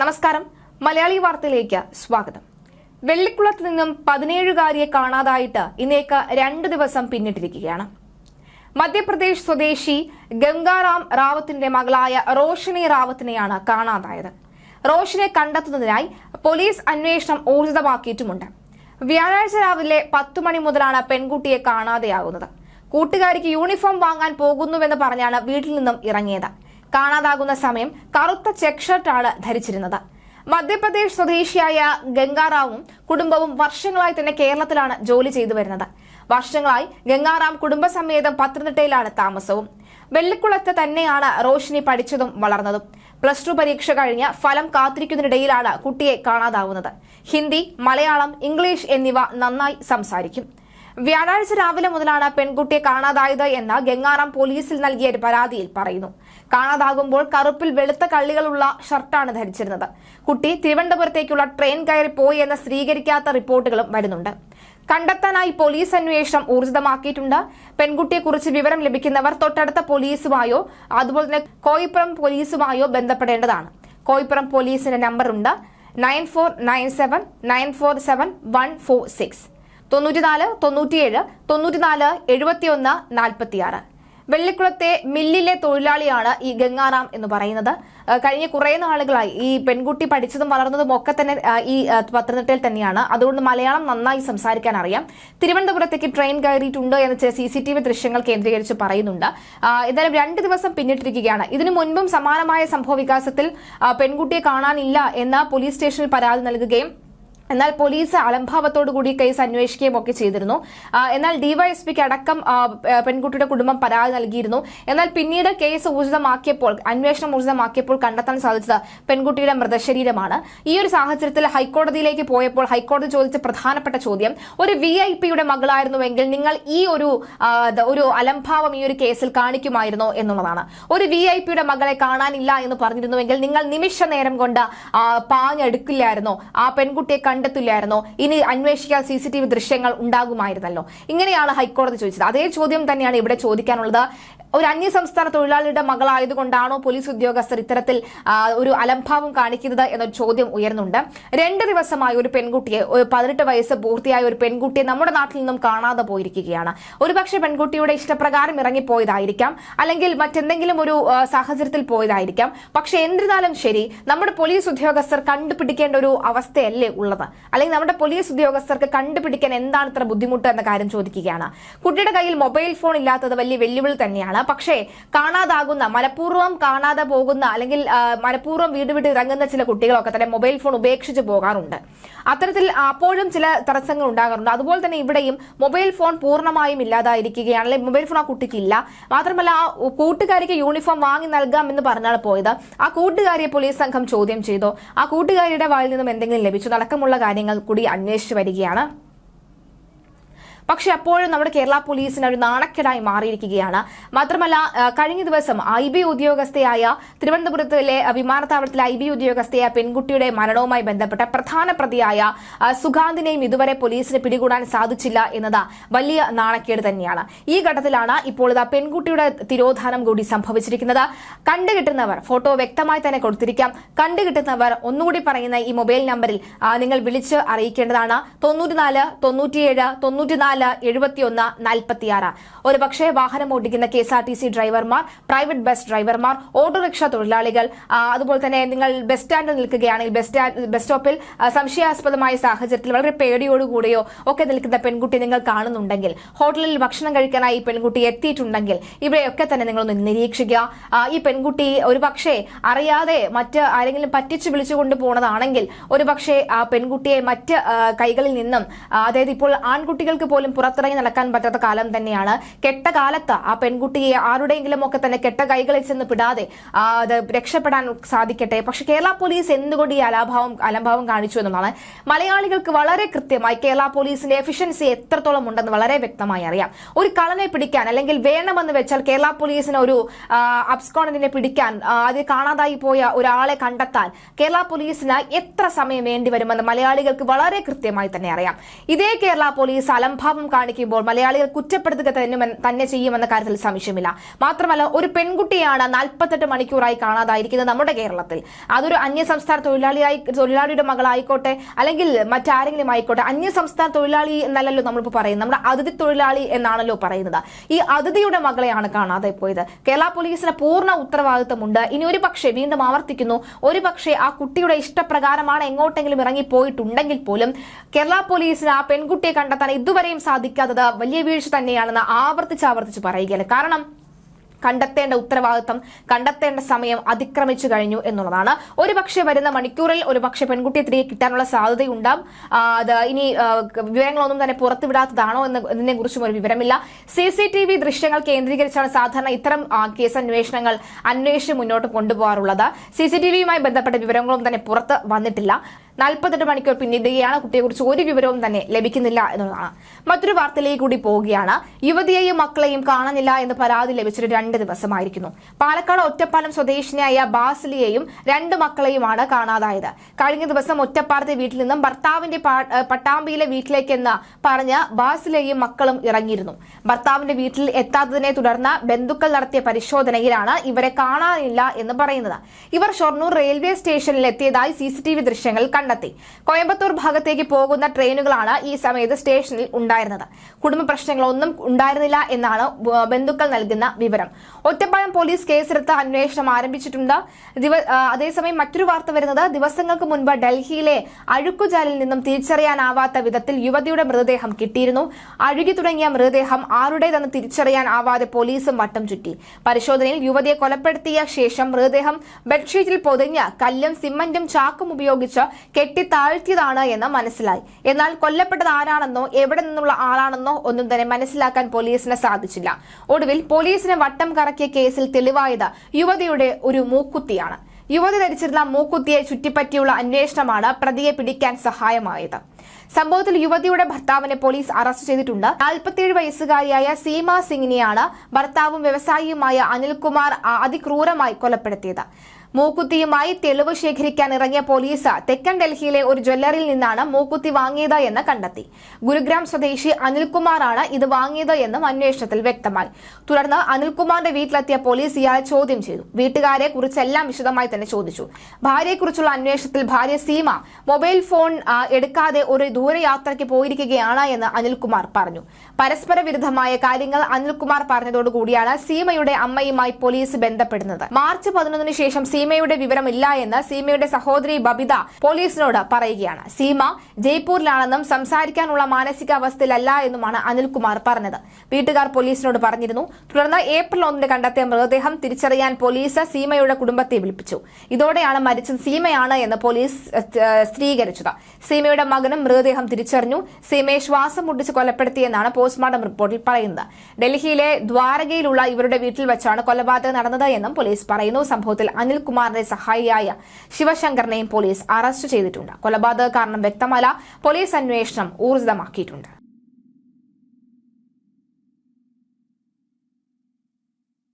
നമസ്കാരം. മലയാളി വാർത്തയിലേക്ക് സ്വാഗതം. വെള്ളിക്കുളത്ത് നിന്നും പതിനേഴുകാരിയെ കാണാതായിട്ട് ഇന്നേക്ക് രണ്ട് ദിവസം പിന്നിട്ടിരിക്കുകയാണ്. മധ്യപ്രദേശ് സ്വദേശി ഗംഗാറാം റാവത്തിന്റെ മകളായ റോഷിനി റാവത്തിനെയാണ് കാണാതായത്. റോഷിനെ കണ്ടെത്തുന്നതിനായി പോലീസ് അന്വേഷണം ഊർജിതമാക്കിയിട്ടുമുണ്ട്. വ്യാഴാഴ്ച രാവിലെ പത്തു മണി മുതലാണ് പെൺകുട്ടിയെ കാണാതെയാകുന്നത് കൂട്ടുകാരിക്ക് യൂണിഫോം വാങ്ങാൻ പോകുന്നുവെന്ന് പറഞ്ഞാണ് വീട്ടിൽ നിന്നും ഇറങ്ങിയത്. കാണാതാകുന്ന സമയം കറുത്ത ചെക്ക് ഷർട്ടാണ് ധരിച്ചിരുന്നത്. മധ്യപ്രദേശ് സ്വദേശിയായ ഗംഗാറാവും കുടുംബവും വർഷങ്ങളായി തന്നെ കേരളത്തിലാണ് ജോലി ചെയ്തു വരുന്നത്. വർഷങ്ങളായി ഗംഗാറാം കുടുംബസമേതം പത്തനംതിട്ടയിലാണ് താമസവും. വെള്ളിക്കുളത്ത് തന്നെയാണ് റോഷിനി പഠിച്ചതും വളർന്നതും. പ്ലസ് ടു പരീക്ഷ കഴിഞ്ഞ് ഫലം കാത്തിരിക്കുന്നതിനിടയിലാണ് കുട്ടിയെ കാണാതാവുന്നത്. ഹിന്ദി മലയാളം ഇംഗ്ലീഷ് എന്നിവ നന്നായി സംസാരിക്കും. വ്യാഴാഴ്ച രാവിലെ മുതലാണ് പെൺകുട്ടിയെ കാണാതായത് എന്ന് ഗംഗാറാം പോലീസിൽ നൽകിയ ഒരു പരാതിയിൽ പറയുന്നു. കാണാതാകുമ്പോൾ കറുപ്പിൽ വെളുത്ത കള്ളികളുള്ള ഷർട്ടാണ് ധരിച്ചിരുന്നത്. കുട്ടി തിരുവനന്തപുരത്തേക്കുള്ള ട്രെയിൻ കയറി പോയി എന്ന് സ്ഥിരീകരിക്കാത്ത റിപ്പോർട്ടുകളും വരുന്നുണ്ട്. കണ്ടെത്താനായി പോലീസ് അന്വേഷണം ഊർജിതമാക്കിയിട്ടുണ്ട്. പെൺകുട്ടിയെക്കുറിച്ച് വിവരം ലഭിക്കുന്നവർ തൊട്ടടുത്ത പോലീസുമായോ അതുപോലെ തന്നെ കോയിപ്പുറം പോലീസുമായോ ബന്ധപ്പെടേണ്ടതാണ്. കോയിപ്പുറം പോലീസിന്റെ നമ്പറുണ്ട് nine four nine seven nine four seven one four six. തൊണ്ണൂറ്റിനാല് തൊണ്ണൂറ്റിയേഴ് തൊണ്ണൂറ്റിനാല് എഴുപത്തിയൊന്ന് നാൽപ്പത്തിയാറ്. വെള്ളിക്കുളത്തെ മില്ലിലെ തൊഴിലാളിയാണ് ഈ ഗംഗാറാം എന്ന് പറയുന്നത്. കഴിഞ്ഞ കുറേ നാളുകളായി ഈ പെൺകുട്ടി പഠിച്ചതും വളർന്നതും ഒക്കെ തന്നെ ഈ പത്തനംതിട്ടയിൽ തന്നെയാണ്. അതുകൊണ്ട് മലയാളം നന്നായി സംസാരിക്കാൻ അറിയാം. തിരുവനന്തപുരത്തേക്ക് ട്രെയിൻ കയറിയിട്ടുണ്ട് എന്ന് സി സി ടി വി ദൃശ്യങ്ങൾ കേന്ദ്രീകരിച്ച് പറയുന്നുണ്ട്. എന്തായാലും രണ്ട് ദിവസം പിന്നിട്ടിരിക്കുകയാണ്. ഇതിനു മുൻപും സമാനമായ സംഭവ വികാസത്തിൽ പെൺകുട്ടിയെ കാണാനില്ല എന്ന് പോലീസ് സ്റ്റേഷനിൽ പരാതി നൽകുകയും എന്നാൽ പോലീസ് അലംഭാവത്തോടു കൂടി കേസ് അന്വേഷിക്കുകയും ഒക്കെ ചെയ്തിരുന്നു. എന്നാൽ ഡിവൈഎസ്പിക്ക് അടക്കം പെൺകുട്ടിയുടെ കുടുംബം പരാതി നൽകിയിരുന്നു. എന്നാൽ പിന്നീട് കേസ് ഊർജിതമാക്കിയപ്പോൾ അന്വേഷണം ഊർജിതമാക്കിയപ്പോൾ കണ്ടെത്താൻ സാധിച്ചത് പെൺകുട്ടിയുടെ മൃതശരീരമാണ്. ഈ ഒരു സാഹചര്യത്തിൽ ഹൈക്കോടതിയിലേക്ക് പോയപ്പോൾ ഹൈക്കോടതി ചോദിച്ച പ്രധാനപ്പെട്ട ചോദ്യം ഒരു വി ഐ പിയുടെ മകളായിരുന്നുവെങ്കിൽ നിങ്ങൾ ഈ ഒരു ഒരു അലംഭാവം ഈ ഒരു കേസിൽ കാണിക്കുമായിരുന്നോ എന്നുള്ളതാണ്. ഒരു വി ഐ പിയുടെ മകളെ കാണാനില്ല എന്ന് പറഞ്ഞിരുന്നുവെങ്കിൽ നിങ്ങൾ നിമിഷ നേരം കൊണ്ട് പാഞ്ഞെടുക്കില്ലായിരുന്നോ. ആ പെൺകുട്ടിയെ കണ്ടെത്തില്ലായിരുന്നോ? ഇനി അന്വേഷിക്കാൻ സി സി ടി വി ദൃശ്യങ്ങൾ ഉണ്ടാകുമായിരുന്നല്ലോ. ഇങ്ങനെയാണ് ഹൈക്കോടതി ചോദിച്ചത്. അതേ ചോദ്യം തന്നെയാണ് ഇവിടെ ചോദിക്കാനുള്ളത്. ഒരു അന്യസംസ്ഥാന തൊഴിലാളിയുടെ മകളായതുകൊണ്ടാണോ പോലീസ് ഉദ്യോഗസ്ഥർ ഇത്തരത്തിൽ ഒരു അലംഭാവം കാണിക്കുന്നത് എന്നൊരു ചോദ്യം ഉയർന്നുണ്ട് രണ്ട് ദിവസമായി ഒരു പെൺകുട്ടിയെ പതിനെട്ട് വയസ്സ് പൂർത്തിയായ ഒരു പെൺകുട്ടിയെ നമ്മുടെ നാട്ടിൽ നിന്നും കാണാതെ പോയിരിക്കുകയാണ്. ഒരുപക്ഷെ പെൺകുട്ടിയുടെ ഇഷ്ടപ്രകാരം ഇറങ്ങിപ്പോയതായിരിക്കാം അല്ലെങ്കിൽ മറ്റെന്തെങ്കിലും ഒരു സാഹചര്യത്തിൽ പോയതായിരിക്കാം. പക്ഷെ എന്നിരുന്നാലും ശരി നമ്മുടെ പോലീസ് ഉദ്യോഗസ്ഥർ കണ്ടുപിടിക്കേണ്ട ഒരു അവസ്ഥയല്ലേ ഉള്ളത്? അല്ലെങ്കിൽ നമ്മുടെ പോലീസ് ഉദ്യോഗസ്ഥർക്ക് കണ്ടുപിടിക്കാൻ എന്താണ് ഇത്ര ബുദ്ധിമുട്ട് എന്ന കാര്യം ചോദിക്കുകയാണ്. കുട്ടിയുടെ കയ്യിൽ മൊബൈൽ ഫോൺ ഇല്ലാത്തത് വലിയ വെല്ലുവിളി തന്നെയാണ്. പക്ഷേ കാണാതാകുന്ന മനഃപൂർവം കാണാതെ പോകുന്ന അല്ലെങ്കിൽ മനഃപൂർവം വീട് വിട്ട് ഇറങ്ങുന്ന ചില കുട്ടികളൊക്കെ തന്നെ മൊബൈൽ ഫോൺ ഉപേക്ഷിച്ച് പോകാറുണ്ട്. അത്തരത്തിൽ അപ്പോഴും ചില തടസ്സങ്ങൾ ഉണ്ടാകാറുണ്ട്. അതുപോലെ തന്നെ ഇവിടെയും മൊബൈൽ ഫോൺ പൂർണമായും ഇല്ലാതായിരിക്കുകയാണ്. അല്ലെങ്കിൽ മൊബൈൽ ഫോൺ ആ കുട്ടിക്ക് ഇല്ല മാത്രമല്ല ആ കൂട്ടുകാരിക്ക് യൂണിഫോം വാങ്ങി നൽകാം എന്ന് പറഞ്ഞാണ് പോയത്. ആ കൂട്ടുകാരിയെ പോലീസ് സംഘം ചോദ്യം ചെയ്തു. ആ കൂട്ടുകാരിയുടെ വായിൽ നിന്നും എന്തെങ്കിലും ലഭിച്ചു. അടക്കമുള്ള കാര്യങ്ങൾ കൂടി അന്വേഷിച്ചു വരികയാണ്. പക്ഷെ അപ്പോഴും നമ്മുടെ കേരള പോലീസിന് ഒരു നാണക്കേടായി മാറിയിരിക്കുകയാണ്. മാത്രമല്ല കഴിഞ്ഞ ദിവസം ഐ ബി ഉദ്യോഗസ്ഥയായ തിരുവനന്തപുരത്തിലെ വിമാനത്താവളത്തിലെ ഐ ബി ഉദ്യോഗസ്ഥയായ പെൺകുട്ടിയുടെ മരണവുമായി ബന്ധപ്പെട്ട പ്രധാന പ്രതിയായ സുഖാന്തിനെയും ഇതുവരെ പോലീസിന് പിടികൂടാൻ സാധിച്ചില്ല എന്നത് വലിയ നാണക്കേട് തന്നെയാണ്. ഈ ഘട്ടത്തിലാണ് ഇപ്പോൾ പെൺകുട്ടിയുടെ തിരോധാനം കൂടി സംഭവിച്ചിരിക്കുന്നത്. കണ്ടുകിട്ടുന്നവർ ഫോട്ടോ വ്യക്തമായി തന്നെ കൊടുത്തിരിക്കാം. കണ്ടുകിട്ടുന്നവർ ഒന്നുകൂടി പറയുന്ന ഈ മൊബൈൽ നമ്പറിൽ നിങ്ങൾ വിളിച്ച് അറിയിക്കേണ്ടതാണ്. തൊണ്ണൂറ്റിനാല് തൊണ്ണൂറ്റിയേഴ് തൊണ്ണൂറ്റിനാല് എഴുപത്തിയൊന്ന് നാൽപ്പത്തിയാറ്. ഒരു പക്ഷേ വാഹനം ഓടിക്കുന്ന K S R T C ഡ്രൈവർമാർ പ്രൈവറ്റ് ബസ് ഡ്രൈവർമാർ ഓട്ടോറിക്ഷ തൊഴിലാളികൾ അതുപോലെ തന്നെ നിങ്ങൾ ബസ് സ്റ്റാൻഡിൽ നിൽക്കുകയാണെങ്കിൽ ബസ് സ്റ്റാൻഡ് ബസ് സ്റ്റോപ്പിൽ സംശയാസ്പദമായ സാഹചര്യത്തിൽ വളരെ പേടിയോടുകൂടിയോ ഒക്കെ നിൽക്കുന്ന പെൺകുട്ടി നിങ്ങൾ കാണുന്നുണ്ടെങ്കിൽ ഹോട്ടലിൽ ഭക്ഷണം കഴിക്കാനായി ഈ പെൺകുട്ടി എത്തിയിട്ടുണ്ടെങ്കിൽ ഇവിടെയൊക്കെ തന്നെ നിങ്ങളൊന്ന് നിരീക്ഷിക്കുക. ഈ പെൺകുട്ടി ഒരു പക്ഷേ അറിയാതെ മറ്റ് ആരെങ്കിലും പറ്റിച്ചു വിളിച്ചുകൊണ്ട് പോണതാണെങ്കിൽ ഒരു പക്ഷേ ആ പെൺകുട്ടിയെ മറ്റ് കൈകളിൽ നിന്നും അതായത് ഇപ്പോൾ ആൺകുട്ടികൾക്ക് പോലും പുറത്തിറങ്ങി നടക്കാൻ പറ്റാത്ത കാലം തന്നെയാണ്. കെട്ട കാലത്ത് ആ പെൺകുട്ടിയെ ആരുടെയെങ്കിലും ഒക്കെ തന്നെ കെട്ട കൈകളിൽ ചെന്ന് പിടാതെ അത് രക്ഷപ്പെടാൻ സാധിക്കട്ടെ. പക്ഷെ കേരള പോലീസ് എന്തുകൊണ്ട് ഈ അലാഭാവം അലംഭാവം കാണിച്ചു എന്നുള്ളതാണ്. മലയാളികൾക്ക് വളരെ കൃത്യമായി കേരള പോലീസിന്റെ എഫിഷ്യൻസി എത്രത്തോളം ഉണ്ടെന്ന് വളരെ വ്യക്തമായി അറിയാം. ഒരു കളനെ പിടിക്കാൻ അല്ലെങ്കിൽ വേണമെന്ന് വെച്ചാൽ കേരള പോലീസിന് ഒരു അബ്സ്കോണന്റിനെ പിടിക്കാൻ അത് കാണാതായി പോയ ഒരാളെ കണ്ടെത്താൻ കേരള പോലീസിന് എത്ര സമയം വേണ്ടി വരുമെന്ന് മലയാളികൾക്ക് വളരെ കൃത്യമായി തന്നെ അറിയാം. ഇതേ കേരള പോലീസ് അലംഭാവം മനോഭാവം കാണിക്കുമ്പോൾ മലയാളികൾ കുറ്റപ്പെടുത്തുക തന്നെ തന്നെ ചെയ്യുമെന്ന കാര്യത്തിൽ സംശയമില്ല. മാത്രമല്ല ഒരു പെൺകുട്ടിയാണ് നാൽപ്പത്തെട്ട് മണിക്കൂറായി കാണാതായിരിക്കുന്നത് നമ്മുടെ കേരളത്തിൽ. അതൊരു അന്യസംസ്ഥാന തൊഴിലാളിയായി തൊഴിലാളിയുടെ മകളായിക്കോട്ടെ അല്ലെങ്കിൽ മറ്റാരെങ്കിലും ആയിക്കോട്ടെ അന്യസംസ്ഥാന തൊഴിലാളി എന്നല്ലല്ലോ നമ്മളിപ്പോൾ പറയുന്നത്. നമ്മുടെ അതിഥി തൊഴിലാളി എന്നാണല്ലോ പറയുന്നത്. ഈ അതിഥിയുടെ മകളെയാണ് കാണാതെ പോയത്. കേരള പോലീസിന് പൂർണ ഉത്തരവാദിത്തമുണ്ട്. ഇനി ഒരു പക്ഷേ വീണ്ടും ആവർത്തിക്കുന്നു. ഒരു പക്ഷേ ആ കുട്ടിയുടെ ഇഷ്ടപ്രകാരമാണ് എങ്ങോട്ടെങ്കിലും ഇറങ്ങിപ്പോയിട്ടുണ്ടെങ്കിൽ പോലും കേരള പോലീസിന് ആ പെൺകുട്ടിയെ കണ്ടെത്താൻ ഇതുവരെയും സാധിക്കാത്തത് വലിയ വീഴ്ച തന്നെയാണെന്ന് ആവർത്തിച്ച് ആവർത്തിച്ച് പറയുകയാണ്. കാരണം കണ്ടെത്തേണ്ട ഉത്തരവാദിത്തം കണ്ടെത്തേണ്ട സമയം അതിക്രമിച്ചു കഴിഞ്ഞു എന്നുള്ളതാണ്. ഒരു പക്ഷേ വരുന്ന മണിക്കൂറിൽ ഒരു പക്ഷേ പെൺകുട്ടിയെ തിരികെ കിട്ടാനുള്ള സാധ്യതയുണ്ടാവും. ആ, അത് ഇനി വിവരങ്ങളൊന്നും തന്നെ പുറത്തുവിടാത്തതാണോ എന്ന് കുറിച്ചും ഒരു വിവരമില്ല. സി സി ടി വി ദൃശ്യങ്ങൾ കേന്ദ്രീകരിച്ചാണ് സാധാരണ ഇത്തരം കേസ് അന്വേഷണങ്ങൾ അന്വേഷിച്ച് മുന്നോട്ട് കൊണ്ടുപോകാറുള്ളത്. സി സി ടി വിയുമായി ബന്ധപ്പെട്ട വിവരങ്ങളൊന്നും തന്നെ പുറത്ത് വന്നിട്ടില്ല. നാൽപ്പത്തെട്ട് മണിക്കൂർ പിന്നിടുകയാണ്. കുട്ടിയെക്കുറിച്ച് ഒരു വിവരവും തന്നെ ലഭിക്കുന്നില്ല എന്നുള്ളതാണ്. മറ്റൊരു വാർത്തയിലേക്ക് കൂടി പോവുകയാണ്. യുവതിയെയും മക്കളെയും കാണുന്നില്ല എന്ന് പരാതി ലഭിച്ചിട്ട് രണ്ട് ദിവസമായിരിക്കുന്നു. പാലക്കാട് ഒറ്റപ്പാലം സ്വദേശിനിയായ ബാസിലിയെയും രണ്ട് മക്കളെയുമാണ് കാണാതായത്. കഴിഞ്ഞ ദിവസം ഒറ്റപ്പാലത്തെ വീട്ടിൽ നിന്നും ഭർത്താവിന്റെ പട്ടാമ്പിയിലെ വീട്ടിലേക്കെന്ന് പറഞ്ഞ് ബാസിലെയും മക്കളും ഇറങ്ങിയിരുന്നു. ഭർത്താവിന്റെ വീട്ടിൽ എത്താത്തതിനെ തുടർന്ന് ബന്ധുക്കൾ നടത്തിയ പരിശോധനയിലാണ് ഇവരെ കാണാനില്ല എന്ന് പറയുന്നത്. ഇവർ ഷൊർണൂർ റെയിൽവേ സ്റ്റേഷനിൽ എത്തിയതായി സി സി ടി വി ദൃശ്യങ്ങൾ കണ്ടെത്തി. കോയമ്പത്തൂർ ഭാഗത്തേക്ക് പോകുന്ന ട്രെയിനുകളാണ് ഈ സമയത്ത് സ്റ്റേഷനിൽ ഉണ്ടായിരുന്നത്. കുടുംബ പ്രശ്നങ്ങളൊന്നും ഉണ്ടായിരുന്നില്ല എന്നാണ് ബന്ധുക്കൾ നൽകുന്ന വിവരം. ഒറ്റപ്പാലം പോലീസ് കേസെടുത്ത് അന്വേഷണം ആരംഭിച്ചിട്ടുണ്ട്. അതേസമയം മറ്റൊരു വാർത്ത വരുന്നത് ദിവസങ്ങൾക്ക് മുൻപ് ഡൽഹിയിലെ അഴുക്കുചാലിൽ നിന്നും തിരിച്ചറിയാനാവാത്ത വിധത്തിൽ യുവതിയുടെ മൃതദേഹം കിട്ടിയിരുന്നു. അഴുകി തുടങ്ങിയ മൃതദേഹം ആരുടേതെന്ന് തിരിച്ചറിയാനാവാതെ പോലീസും വട്ടം ചുറ്റി. പരിശോധനയിൽ യുവതിയെ കൊലപ്പെടുത്തിയ ശേഷം മൃതദേഹം ബെഡ്ഷീറ്റിൽ പൊതിഞ്ഞ് കല്ലും സിമന്റും ചാക്കും ഉപയോഗിച്ച് കെട്ടി താഴ്ത്തിയതാണ് എന്ന് മനസ്സിലായി. എന്നാൽ കൊല്ലപ്പെട്ടത് ആരാണെന്നോ എവിടെ നിന്നുള്ള ആളാണെന്നോ ഒന്നും തന്നെ മനസ്സിലാക്കാൻ പോലീസിന് സാധിച്ചില്ല. ഒടുവിൽ പോലീസിനെ വട്ടം കറക്കിയ കേസിൽ തെളിവായത് യുവതിയുടെ ഒരു മൂക്കുത്തിയാണ്. യുവതി ധരിച്ചിരുന്ന മൂക്കുത്തിയെ ചുറ്റിപ്പറ്റിയുള്ള അന്വേഷണമാണ് പ്രതിയെ പിടിക്കാൻ സഹായമായത്. സംഭവത്തിൽ യുവതിയുടെ ഭർത്താവിനെ പോലീസ് അറസ്റ്റ് ചെയ്തിട്ടുണ്ട്. നാൽപ്പത്തിയേഴ് വയസ്സുകാരിയായ സീമ സിംഗിനെയാണ് ഭർത്താവും വ്യവസായിയുമായ അനിൽകുമാർ അതിക്രൂരമായി കൊലപ്പെടുത്തിയത്. മൂക്കുത്തിയുമായി തെളിവ് ശേഖരിക്കാൻ ഇറങ്ങിയ പോലീസ് തെക്കൻ ഡൽഹിയിലെ ഒരു ജ്വല്ലറിയിൽ നിന്നാണ് മൂക്കുത്തി വാങ്ങിയത് എന്ന് കണ്ടെത്തി. ഗുരുഗ്രാം സ്വദേശി അനിൽകുമാറാണ് ഇത് വാങ്ങിയത് എന്നും അന്വേഷണത്തിൽ വ്യക്തമായി. തുടർന്ന് അനിൽകുമാറിന്റെ വീട്ടിലെത്തിയ പോലീസ് ഇയാളെ ചോദ്യം ചെയ്തു. വീട്ടുകാരെ കുറിച്ചെല്ലാം വിശദമായി തന്നെ ചോദിച്ചു. ഭാര്യയെക്കുറിച്ചുള്ള അന്വേഷണത്തിൽ ഭാര്യ സീമ മൊബൈൽ ഫോൺ എടുക്കാതെ ഒരു ദൂരയാത്രയ്ക്ക് പോയിരിക്കുകയാണ് എന്ന് അനിൽകുമാർ പറഞ്ഞു. പരസ്പര വിരുദ്ധമായ കാര്യങ്ങൾ അനിൽകുമാർ പറഞ്ഞതോടുകൂടിയാണ് സീമയുടെ അമ്മയുമായി പോലീസ് ബന്ധപ്പെടുന്നത്. മാർച്ച് പതിനൊന്നിന് ശേഷം സീമയുടെ വിവരമില്ല എന്ന് സീമയുടെ സഹോദരി ബബിത പോലീസിനോട് പറയുകയാണ്. സീമ ജയ്പൂരിലാണെന്നും സംസാരിക്കാനുള്ള മാനസികാവസ്ഥയിലല്ല എന്നുമാണ് അനിൽകുമാർ പറഞ്ഞത്. വീട്ടുകാർ പോലീസിനോട് പറഞ്ഞിരുന്നു തുടർന്ന് ഏപ്രിൽ ഒന്നിന് കണ്ടെത്തിയ മൃതദേഹം തിരിച്ചറിയാൻ പോലീസ് സീമയുടെ കുടുംബത്തെ വിളിപ്പിച്ചു. ഇതോടെയാണ് മരിച്ച സീമയാണ് എന്ന് പോലീസ് സ്ഥിരീകരിച്ചത്. സീമയുടെ മകനും മൃതദേഹം തിരിച്ചറിഞ്ഞു. സീമയെ ശ്വാസം മുട്ടിച്ച് കൊലപ്പെടുത്തിയെന്നാണ് പോസ്റ്റ്മോർട്ടം റിപ്പോർട്ടിൽ പറയുന്നത്. ഡൽഹിയിലെ ദ്വാരകയിലുള്ള ഇവരുടെ വീട്ടിൽ വെച്ചാണ് കൊലപാതകം നടന്നത് എന്നും പോലീസ് പറയുന്നു. സംഭവത്തിൽ അനിൽകുമാറിന്റെ സഹായിയായ ശിവശങ്കറിനെയും പോലീസ് അറസ്റ്റ് ചെയ്തിട്ടുണ്ട്. കൊലപാതക കാരണം വ്യക്തമല്ല. പോലീസ് അന്വേഷണം ഊർജിതമാക്കിയിട്ടുണ്ട്.